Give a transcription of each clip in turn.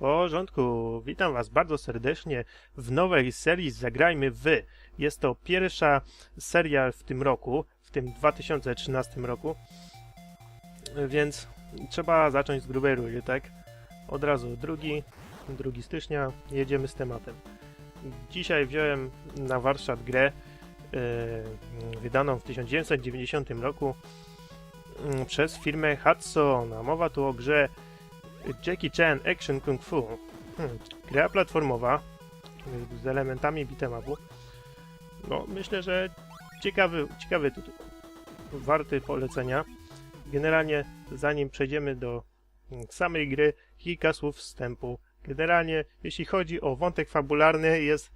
porządku, witam Was bardzo serdecznie w nowej serii Zagrajmy Wy. Jest to pierwsza seria w tym roku, w tym 2013 roku, więc trzeba zacząć z grubej rury, tak? Od razu drugi, 2 stycznia, jedziemy z tematem. Dzisiaj wziąłem na warsztat grę yy, wydaną w 1990 roku yy, przez firmę Hudson. Mowa tu o grze Jackie Chan Action Kung Fu. Hmm. Gra platformowa y, z elementami beat'em upu. No, myślę, że ciekawy, ciekawy tytuł. Warty polecenia. Generalnie, zanim przejdziemy do mm, samej gry, kilka słów wstępu. Generalnie, jeśli chodzi o wątek fabularny, jest,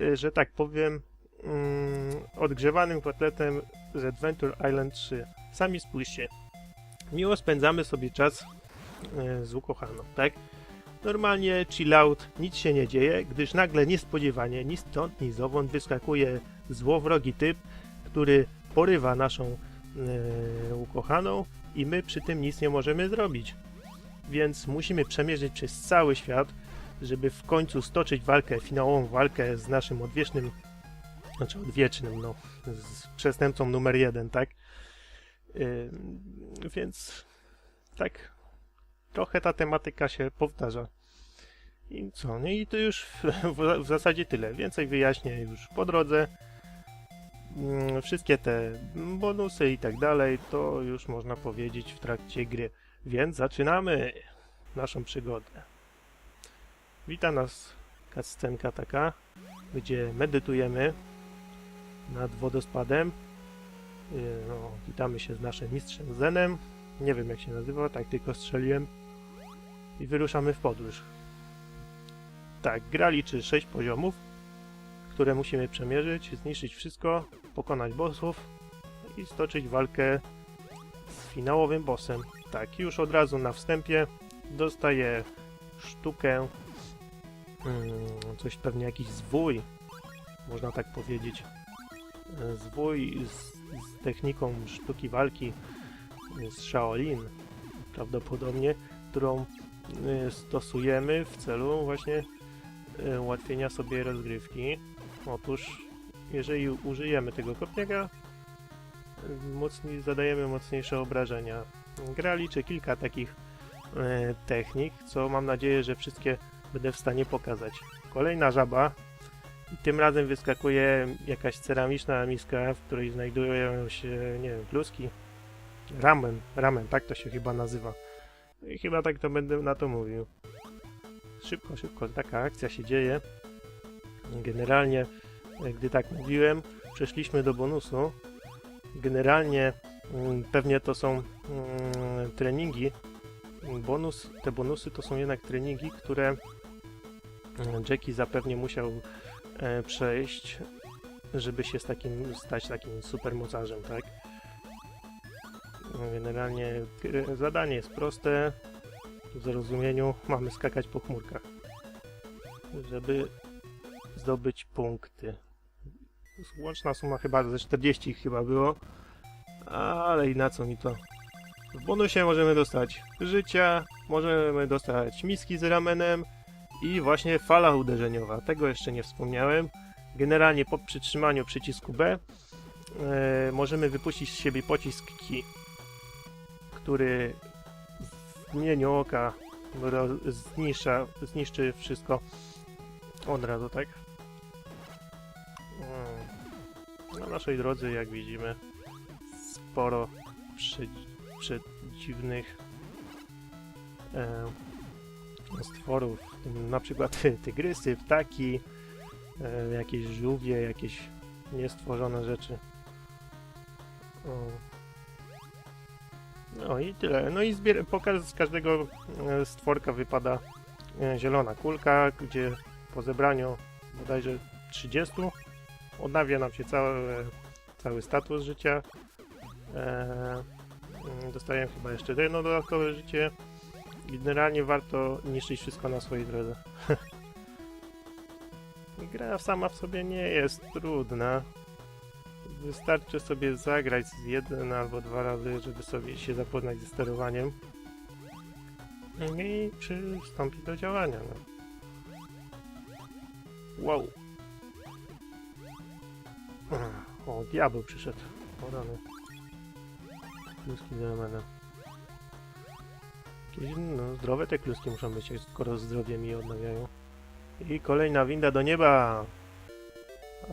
y, że tak powiem, mm, odgrzewanym kotletem z Adventure Island 3. Sami spójrzcie. Miło spędzamy sobie czas z ukochaną, tak? Normalnie chill out, nic się nie dzieje, gdyż nagle niespodziewanie, ni stąd, ni zowąd wyskakuje złowrogi typ, który porywa naszą e, ukochaną i my przy tym nic nie możemy zrobić. Więc musimy przemierzyć przez cały świat, żeby w końcu stoczyć walkę, finałową walkę z naszym odwiecznym, znaczy odwiecznym, no, z przestępcą numer jeden, tak? Ym, więc tak trochę ta tematyka się powtarza. I co? No i to już w, w zasadzie tyle. Więcej wyjaśnię już po drodze. Mm, Wszystkie te bonusy i tak dalej, to już można powiedzieć w trakcie gry. Więc zaczynamy naszą przygodę. Wita nas cutscenka taka, gdzie medytujemy nad wodospadem. Yy, No, witamy się z naszym mistrzem Zenem. Nie wiem jak się nazywa, tak tylko strzeliłem. I wyruszamy w podróż. Tak, gra liczy 6 poziomów, które musimy przemierzyć, zniszczyć wszystko, pokonać bossów i stoczyć walkę z finałowym bossem. Tak, już od razu na wstępie dostaję sztukę, mm, coś pewnie jakiś zwój, można tak powiedzieć. Zwój z, z techniką sztuki walki z Shaolin prawdopodobnie, którą stosujemy w celu właśnie y, ułatwienia sobie rozgrywki. Otóż, jeżeli użyjemy tego kopniaka, y, mocniej, zadajemy mocniejsze obrażenia. Gra liczy kilka takich y, technik, co mam nadzieję, że wszystkie będę w stanie pokazać. Kolejna żaba. Tym razem wyskakuje jakaś ceramiczna miska, w której znajdują się, nie wiem, kluski, Ramen, ramen, tak to się chyba nazywa. I chyba tak to będę na to mówił. Szybko, szybko, taka akcja się dzieje. Generalnie, gdy tak mówiłem, przeszliśmy do bonusu. Generalnie mm, pewnie to są mm, treningi. Bonus, te bonusy to są jednak treningi, które mm, Jackie zapewnie musiał e, przejść, żeby się z takim, stać takim supermocarzem, tak? Generalnie zadanie jest proste. W zrozumieniu mamy skakać po chmurkach, żeby zdobyć punkty. Łączna suma chyba ze 40 chyba było, ale i na co mi to? W bonusie możemy dostać życia, możemy dostać miski z ramenem i właśnie fala uderzeniowa. Tego jeszcze nie wspomniałem. Generalnie po przytrzymaniu przycisku B e, możemy wypuścić z siebie pocisk Ki który w mgnieniu oka zniszcza, zniszczy wszystko od razu, tak? Mm. Na naszej drodze, jak widzimy, sporo przy, przedziwnych e, stworów, na przykład tygrysy, ptaki, e, jakieś żółwie, jakieś niestworzone rzeczy. O. No i tyle. No i zbier- poka- z każdego e, stworka wypada e, zielona kulka, gdzie po zebraniu bodajże 30 odnawia nam się cały, cały status życia. E, mm, dostajemy chyba jeszcze jedno dodatkowe życie. Generalnie warto niszczyć wszystko na swojej drodze. Gra sama w sobie nie jest trudna. Wystarczy sobie zagrać z jeden albo dwa razy, żeby sobie się zapoznać ze sterowaniem. I przystąpi do działania. No. Wow. O, diabeł przyszedł. O rany. Kluski elementem. Jakieś, no, zdrowe te kluski muszą być, skoro zdrowie mi odnawiają. I kolejna winda do nieba!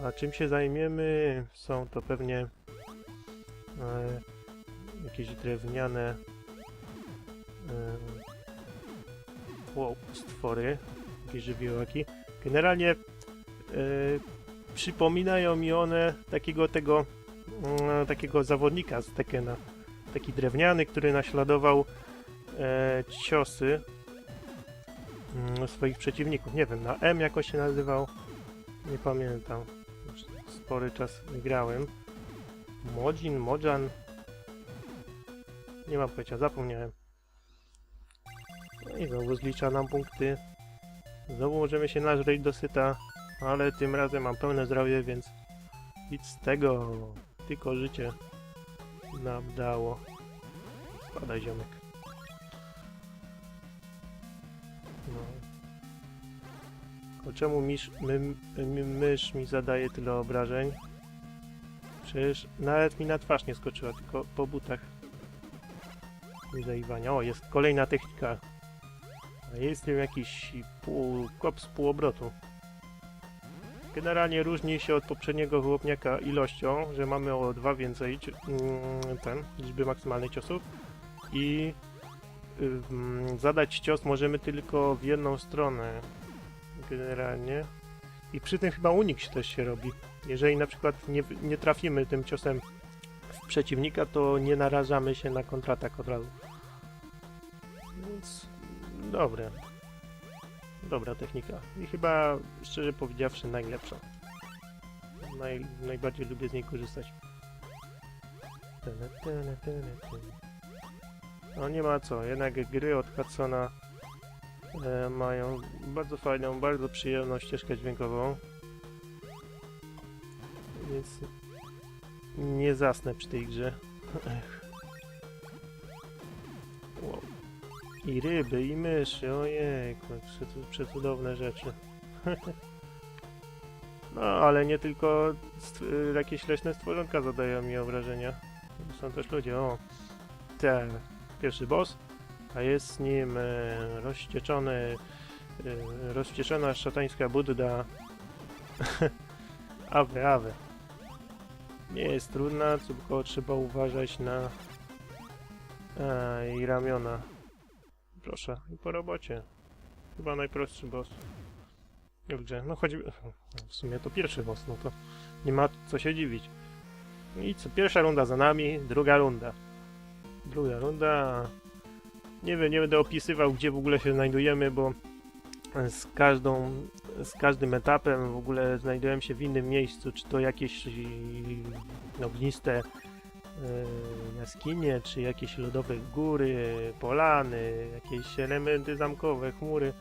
A czym się zajmiemy? Są to pewnie e, jakieś drewniane e, stwory, jakieś żywiołaki. Generalnie e, przypominają mi one takiego tego mm, takiego zawodnika z Tekena. Taki drewniany, który naśladował e, ciosy mm, swoich przeciwników. Nie wiem, na M jakoś się nazywał. Nie pamiętam. Spory czas grałem. Modzin, Modżan. Nie mam pojęcia, zapomniałem. No i znowu zlicza nam punkty. Znowu możemy się nażreć dosyta, ale tym razem mam pełne zdrowie, więc nic z tego. Tylko życie nam dało. Spadaj ziomek. Tylko czemu misz, my, my, mysz mi zadaje tyle obrażeń? Przecież nawet mi na twarz nie skoczyła, tylko po butach. Zaiwania. O, jest kolejna technika. A jest tym jakiś pół, kop z półobrotu. Generalnie różni się od poprzedniego wyłopniaka ilością, że mamy o dwa więcej mm, ten, liczby maksymalnej ciosów i zadać cios możemy tylko w jedną stronę generalnie i przy tym chyba unik się też się robi. Jeżeli na przykład nie, nie trafimy tym ciosem w przeciwnika, to nie narażamy się na kontratak od razu. Więc dobre. Dobra technika. I chyba, szczerze powiedziawszy, najlepsza. Naj, najbardziej lubię z niej korzystać. No nie ma co, jednak gry od Hudsona mają bardzo fajną, bardzo przyjemną ścieżkę dźwiękową. Więc nie zasnę przy tej grze. Wow. I ryby, i myszy, ojej, przecudowne rzeczy. no, ale nie tylko jakieś leśne stworzonka zadają mi obrażenia. Są też ludzie, o. Ten, pierwszy boss, a jest nim e, rozścieczony, e, rozścieczona szatańska Budda. awe, awe. Nie jest trudna, tylko trzeba uważać na a, jej ramiona. Proszę, i po robocie. Chyba najprostszy boss grze. No choćby... W sumie to pierwszy boss, no to nie ma co się dziwić. I co, pierwsza runda za nami, druga runda. Druga runda... Nie wiem, nie będę opisywał, gdzie w ogóle się znajdujemy, bo z każdą, z każdym etapem w ogóle znajdujemy się w innym miejscu, czy to jakieś ogniste yy, jaskinie, czy jakieś lodowe góry, polany, jakieś elementy zamkowe, chmury.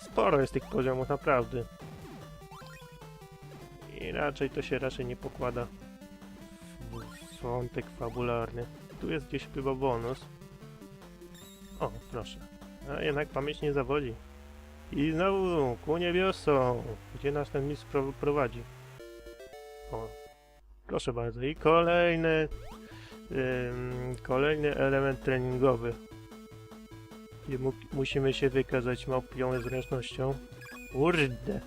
Sporo jest tych poziomów, naprawdę. I raczej to się raczej nie pokłada w wątek fabularny. Tu jest gdzieś chyba bonus. O, proszę. A jednak pamięć nie zawodzi. I znowu ku niebiosom, gdzie nas ten mistrz pro prowadzi. O, proszę bardzo. I kolejny, ym, kolejny element treningowy. Gdzie mu musimy się wykazać małpią zręcznością. Kurde.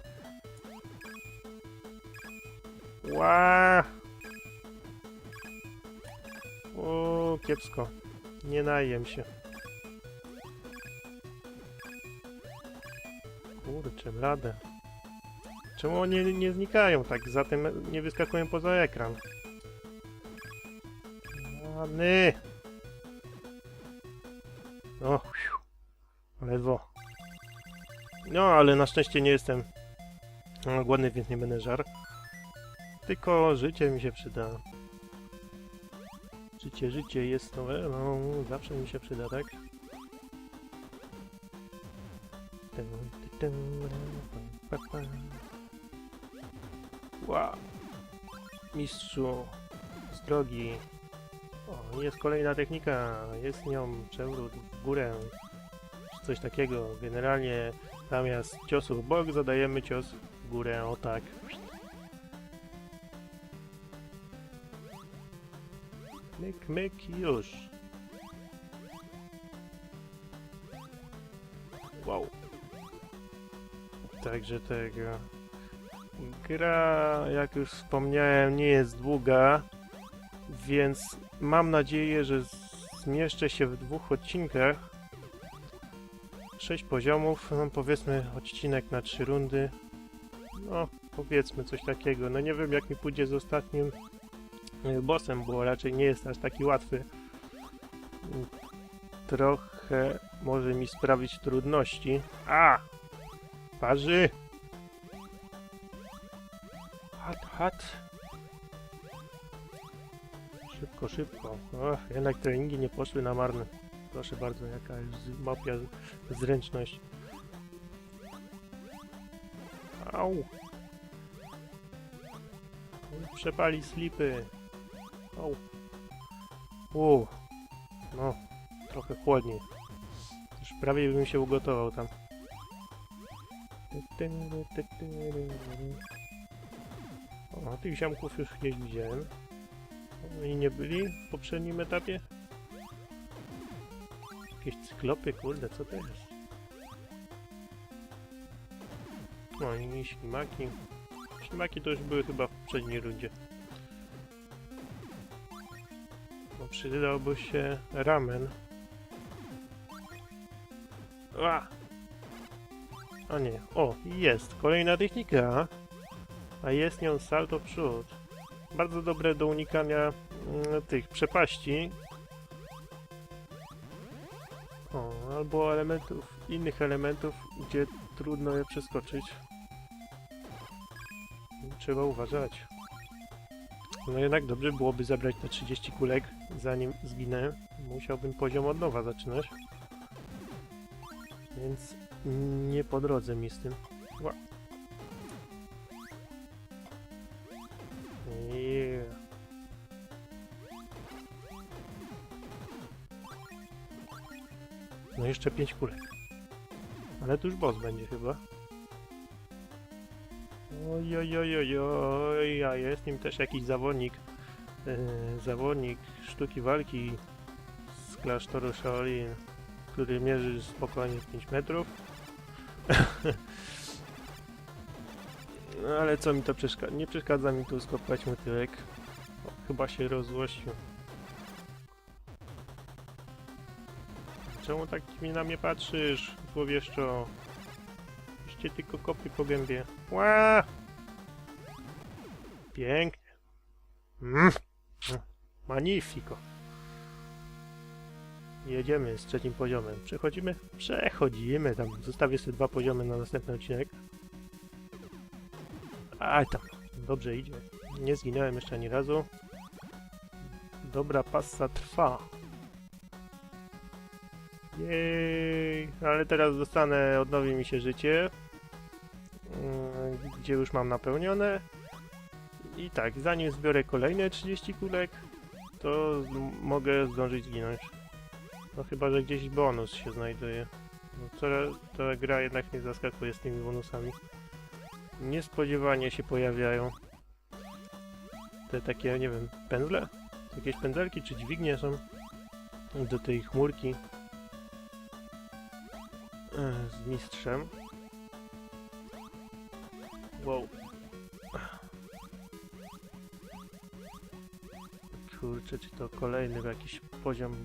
Ła! O, kiepsko. Nie najem się. Kurczę, blade. Czemu oni nie, znikają tak? Zatem nie wyskakują poza ekran. Rany! O, fiu. ledwo. No, ale na szczęście nie jestem głodny, więc nie będę żar. Tylko życie mi się przyda. Życie, życie jest nowe, no zawsze mi się przyda, tak? Wow. Mistrzu, z drogi. O, jest kolejna technika, jest nią przewrót w górę. coś takiego. Generalnie zamiast ciosu w bok zadajemy cios w górę, o tak. Myk, myk już. Także tego. Gra, jak już wspomniałem, nie jest długa, więc mam nadzieję, że zmieszczę się w dwóch odcinkach. Sześć poziomów, no powiedzmy odcinek na trzy rundy. No, powiedzmy coś takiego. No nie wiem jak mi pójdzie z ostatnim y, bossem, bo raczej nie jest aż taki łatwy. Trochę może mi sprawić trudności. A! Parzy! Hat, hat! Szybko, szybko. Och, jednak treningi nie poszły na marne. Proszę bardzo, jaka jest mapia zręczność. Au! Przepali slipy. Au. U. No, trochę chłodniej. Już prawie bym się ugotował tam. O, tych ziomków już gdzieś widziałem. Oni nie byli w poprzednim etapie? Jakieś cyklopy, kurde, co to jest? No i ślimaki. Ślimaki to już były chyba w poprzedniej rundzie. No przydałby się ramen. A! A nie, o, jest, kolejna technika. A jest nią salto przód. Bardzo dobre do unikania mm, tych przepaści. O, albo elementów, innych elementów, gdzie trudno je przeskoczyć. Trzeba uważać. No jednak dobrze byłoby zabrać te 30 kulek, zanim zginę. Musiałbym poziom od nowa zaczynać. Więc nie po drodze mi z tym. Ła. Yeah. No jeszcze 5 kulek. Ale tu już boss będzie chyba. Oj, oj, oj, oj, oj, a jest nim też jakiś zawodnik. Yy, zawodnik sztuki walki z klasztoru Shaolin, który mierzy spokojnie 5 metrów. No ale co mi to przeszkadza? Nie przeszkadza mi tu skopać mu tyłek. O, chyba się rozłościł. Czemu tak mi na mnie patrzysz, złowieszczo? Iście tylko kopy po gębie. Ła! Pięknie. Mm. Magnifico. Jedziemy z trzecim poziomem. Przechodzimy? Przechodzimy tam. Zostawię sobie dwa poziomy na następny odcinek. A tam, dobrze idzie. Nie zginąłem jeszcze ani razu. Dobra passa trwa. Jej, ale teraz dostanę, odnowi mi się życie. Yy, Gdzie już mam napełnione. I tak, zanim zbiorę kolejne 30 kulek, to mogę zdążyć zginąć. No chyba, że gdzieś bonus się znajduje. No, gra jednak mnie zaskakuje z tymi bonusami niespodziewanie się pojawiają. Te takie, nie wiem, pędzle? Jakieś pędzelki czy dźwignie są do tej chmurki e, z mistrzem. Wow. Kurczę, czy to kolejny jakiś poziom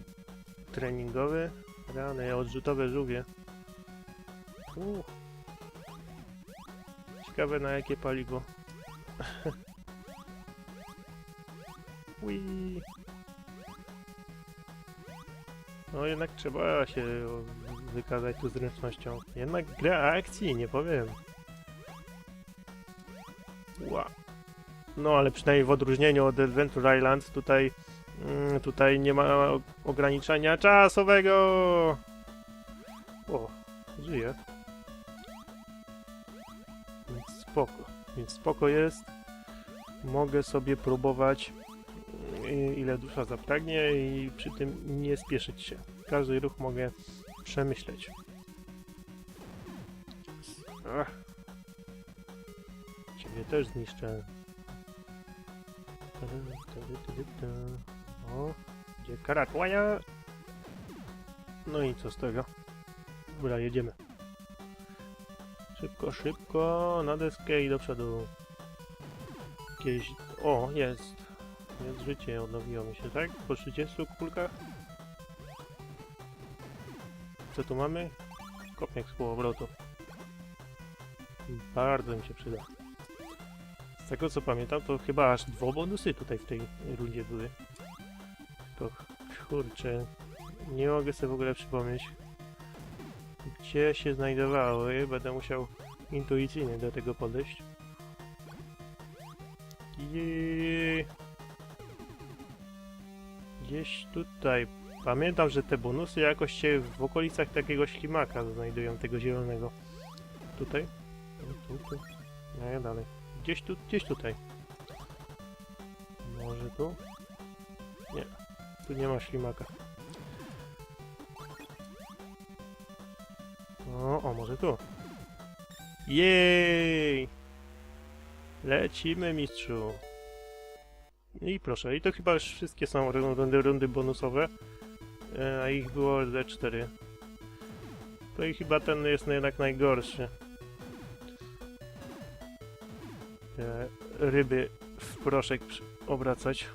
treningowy? Rany, odrzutowe żółwie. Uh. Ciekawe na jakie paliwo. No jednak trzeba się wykazać tu zręcznością. Jednak gra akcji, nie powiem. Ła. No ale przynajmniej w odróżnieniu od Adventure Island tutaj mm, tutaj nie ma ograniczenia czasowego. O, żyje. Więc spoko. Więc spoko jest. Mogę sobie próbować y, ile dusza zapragnie i przy tym nie spieszyć się. Każdy ruch mogę przemyśleć. Ach. Ciebie też zniszczę. O, gdzie karakłaja? No i co z tego? Dobra, jedziemy. Szybko, szybko, na deskę i do przodu. Jakieś... O, jest. Jest życie, odnowiło mi się, tak? Po 30 kulkach? Co tu mamy? Kopniak z półobrotu. Bardzo mi się przyda. Z tego co pamiętam, to chyba aż dwa bonusy tutaj w tej rundzie były. Kurczę, nie mogę sobie w ogóle przypomnieć, gdzie się znajdowały. Będę musiał intuicyjnie do tego podejść. I gdzieś tutaj. Pamiętam, że te bonusy jakoś się w okolicach takiego ślimaka znajdują, tego zielonego. Tutaj? Tu, tu, tu. Nie, dalej. Gdzieś tu, gdzieś tutaj. Może tu? Nie. Tu nie ma ślimaka. O, o, może tu. Jej! Lecimy, mistrzu. I proszę, i to chyba już wszystkie są rundy, rundy bonusowe. E, A ich było ze 4. To i chyba ten jest jednak najgorszy. Te ryby w proszek obracać.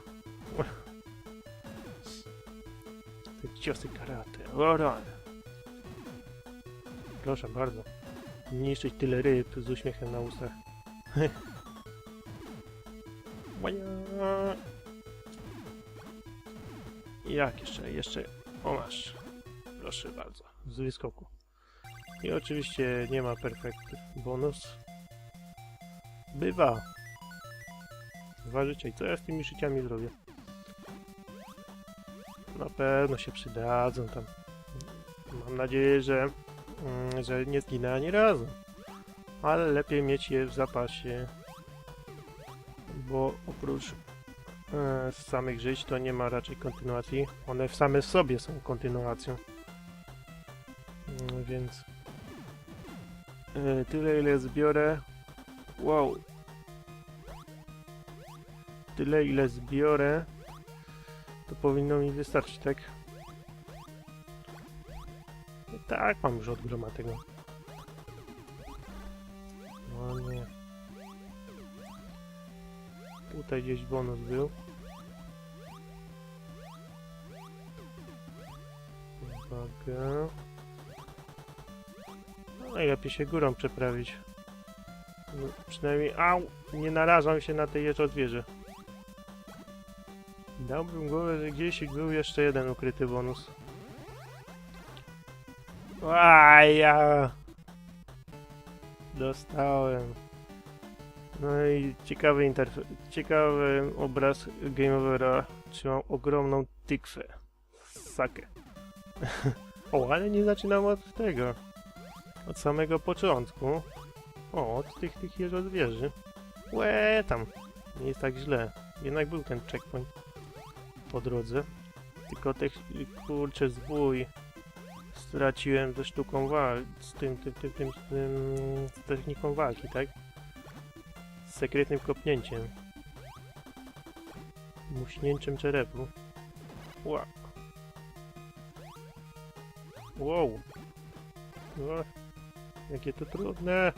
Ciosy karate. O rany. Proszę bardzo. Niszczyć tyle ryb z uśmiechem na ustach. Jak jeszcze? Jeszcze. O masz. Proszę bardzo. Z wyskoku. I oczywiście nie ma perfekt bonus. Bywa. Dwa życia. I co ja z tymi życiami zrobię? Na pewno się przydadzą tam. Mam nadzieję, że, mm, że nie zginę ani razu. Ale lepiej mieć je w zapasie. Bo oprócz e, samych żyć to nie ma raczej kontynuacji. One w same sobie są kontynuacją. Mm, więc e, tyle ile zbiorę. Wow. Tyle ile zbiorę, to powinno mi wystarczyć, tak? No tak, mam już od groma tego. No nie. Tutaj gdzieś bonus był. Uwaga. No najlepiej się górą przeprawić. No, przynajmniej, au, nie narażam się na tej jeżodwieży. Dałbym głowę, że gdzieś był jeszcze jeden ukryty bonus. Aja! Dostałem. No i ciekawy ciekawy obraz Game Overa. Trzymam ogromną tykwę. Sakę. o, ale nie zaczynam od tego. Od samego początku. O, od tych, tych jeżodwieży. Łe, tam. Nie jest tak źle. Jednak był ten checkpoint po drodze. Tylko tych, kurczę, zwój straciłem ze sztuką walki, z tym, tym, tym, tym, tym, z techniką walki, tak? Z sekretnym kopnięciem. Muśnięciem czerepu. Wow. Wow. O, jakie to trudne.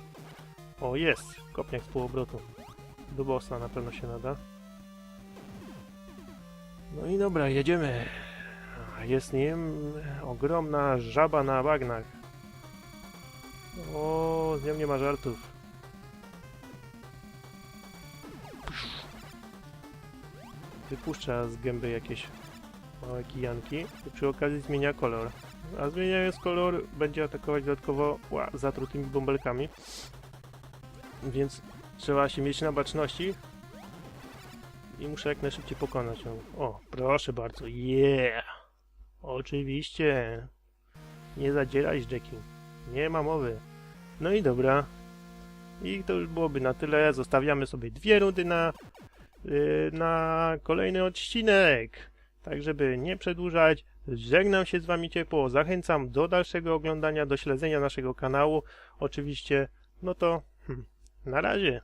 O, jest! Kopniak z półobrotu. Do bossa na pewno się nada. No i dobra, jedziemy. Jest nim ogromna żaba na bagnach. O, z nią nie ma żartów. Wypuszcza z gęby jakieś małe kijanki i przy okazji zmienia kolor. A zmieniając kolor będzie atakować dodatkowo ła, zatrutymi bąbelkami. Więc trzeba się mieć na baczności i muszę jak najszybciej pokonać ją. O, proszę bardzo, yeah! Oczywiście. Nie zadzieraj Jackie. Nie ma mowy. No i dobra. I to już byłoby na tyle. Zostawiamy sobie dwie rundy na, yy, na kolejny odcinek. Tak, żeby nie przedłużać. Żegnam się z Wami ciepło. Zachęcam do dalszego oglądania, do śledzenia naszego kanału. Oczywiście No to hmm, na razie.